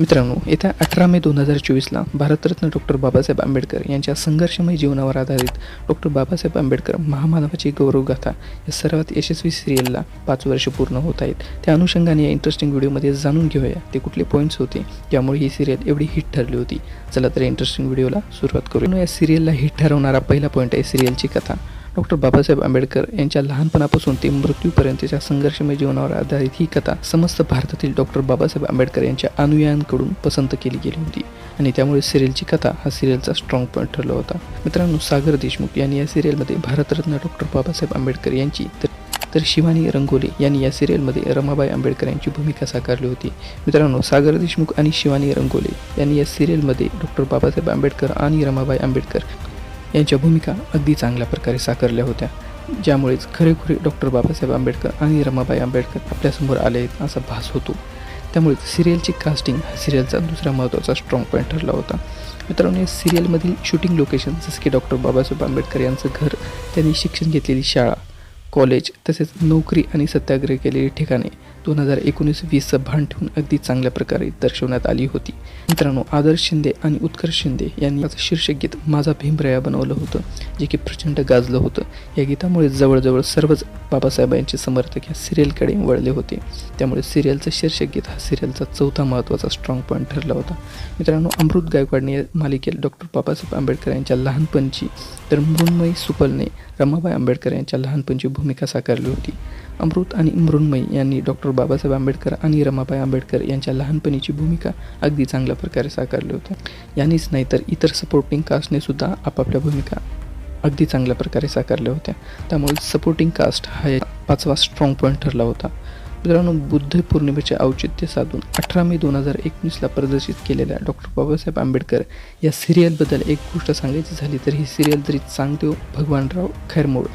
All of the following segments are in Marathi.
मित्रांनो येत्या अठरा मे दोन हजार चोवीसला भारतरत्न डॉक्टर बाबासाहेब आंबेडकर यांच्या संघर्षमय जीवनावर आधारित डॉक्टर बाबासाहेब आंबेडकर महामानवाची गौरवगाथा या सर्वात यशस्वी सिरियलला पाच वर्ष पूर्ण होत आहेत. त्या अनुषंगाने या इंटरेस्टिंग व्हिडिओमध्ये जाणून घेऊया ते कुठले पॉईंट्स होते ज्यामुळे ही सिरियल एवढी हिट ठरली होती. चला तर इंटरेस्टिंग व्हिडिओला सुरुवात करू या सिरियलला हिट ठरवणारा पहिला पॉईंट आहे सिरियलची कथा. डॉक्टर बाबासाहेब आंबेडकर यांच्या लहानपणापासून ते मृत्यूपर्यंतच्या संघर्षमय जीवनावर आधारित ही कथा समस्त भारतातील डॉक्टर बाबासाहेब आंबेडकर यांच्या अनुयायांकडून पसंत केली गेली होती. आणि त्यामुळे सिरियलची कथा हा सिरियलचा स्ट्रॉंग पॉईंट ठरला होता. मित्रांनो सागर देशमुख यांनी या सिरियलमध्ये भारतरत्न डॉक्टर बाबासाहेब आंबेडकर यांची तर तर शिवानी रंगोले यांनी या सिरियलमध्ये रमाबाई आंबेडकर यांची भूमिका साकारली होती. मित्रांनो सागर देशमुख आणि शिवानी रंगोले यांनी या सिरियलमध्ये डॉक्टर बाबासाहेब आंबेडकर आणि रमाबाई आंबेडकर यांच्या भूमिका अगदी चांगल्या प्रकारे साकारल्या होत्या ज्यामुळेच खरेखुरे डॉक्टर बाबासाहेब आंबेडकर आणि रमाबाई आंबेडकर आपल्यासमोर आले आहेत असा भास होतो. त्यामुळेच सिरियलची कास्टिंग हा सिरियलचा दुसरा महत्त्वाचा स्ट्रॉंग पॉईंट ठरला होता. मित्रांनो या सिरियलमधील शूटिंग लोकेशन जसं की डॉक्टर बाबासाहेब आंबेडकर यांचं घर त्यांनी शिक्षण घेतलेली शाळा कॉलेज तसेच नोकरी आणि सत्याग्रह केलेली ठिकाणे दोन हजार एकोणीस वीसचं भान ठेवून अगदी चांगल्या प्रकारे दर्शवण्यात आली होती. मित्रांनो आदर्श शिंदे आणि उत्कर्ष शिंदे यांनी याचं शीर्षक गीत माझा भीमरया बनवलं होतं जे की प्रचंड गाजलं होतं. या गीतामुळे जवळजवळ सर्वच बाबासाहेब यांचे समर्थक या सिरियलकडे वळले होते. त्यामुळे सिरियलचं शीर्षक गीत हा सिरियलचा चौथा महत्त्वाचा स्ट्रॉंग पॉईंट ठरला होता. मित्रांनो अमृत गायकवाडने या मालिकेत डॉक्टर बाबासाहेब आंबेडकर यांच्या लहानपणची तर मृण्मयी सुपलने रमाबाई आंबेडकर यांच्या लहानपणची भूमिका साकारली होती. अमृत आणि मृण्मयी यांनी डॉक्टर डॉक्टर बाबासाहेब आंबेडकर आणि रमाबाई आंबेडकर यांच्या लहानपणीची भूमिका अगदी चांगल्या प्रकारे साकारली होत्या. यांनीच नाही तर इतर सपोर्टिंग कास्टने सुद्धा आपापल्या भूमिका अगदी चांगल्या प्रकारे साकारल्या होत्या. त्यामुळे सपोर्टिंग कास्ट हा एक पाचवा स्ट्रॉंग पॉईंट ठरला होता. मित्रांनो बुद्ध पौर्णिमेचे औचित्य साधून अठरा मे दोन हजार एकोणीसला प्रदर्शित केलेल्या डॉक्टर बाबासाहेब आंबेडकर या सिरियलबद्दल एक गोष्ट सांगायची झाली तर ही सिरियल जरी चांगदेव हो, भगवानराव खैरमोड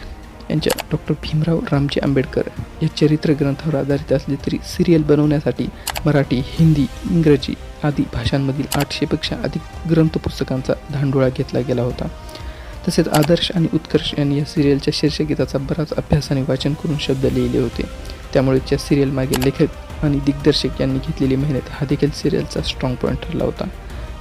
यांच्या डॉक्टर भीमराव रामजी आंबेडकर या चरित्र ग्रंथावर आधारित असले तरी सिरियल बनवण्यासाठी मराठी हिंदी इंग्रजी आदी भाषांमधील आठशेपेक्षा अधिक ग्रंथपुस्तकांचा धांडोळा घेतला गेला होता. तसेच आदर्श आणि उत्कर्ष यांनी या सिरियलच्या शीर्षगीताचा बराच अभ्यास आणि वाचन करून शब्द लिहिले होते. त्यामुळे त्या सिरियलमागे लेखक आणि दिग्दर्शक यांनी घेतलेली मेहनत हा देखील सिरियलचा स्ट्रॉंग पॉईंट ठरला होता.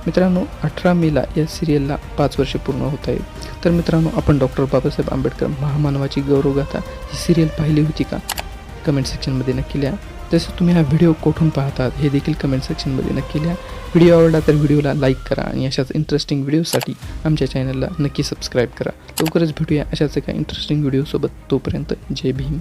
मित्रांनो अठरा मेला या सिरियलला पाच वर्षे पूर्ण होत आहे. तर मित्रांनो आपण डॉक्टर बाबासाहेब आंबेडकर महामानवाची गौरवगाथा ही सिरियल पाहिली होती का? कमेंट सेक्शनमध्ये नक्की लिहा. तसं तुम्ही हा व्हिडिओ कुठून पाहतात हे देखील कमेंट सेक्शनमध्ये नक्की लिहा. व्हिडिओ आवडला तर व्हिडिओला लाईक करा आणि अशाच इंटरेस्टिंग व्हिडिओसाठी आमच्या चॅनलला नक्की सबस्क्राईब करा. लवकरच भेटूया अशाच एका इंटरेस्टिंग व्हिडिओसोबत तोपर्यंत जय भीम.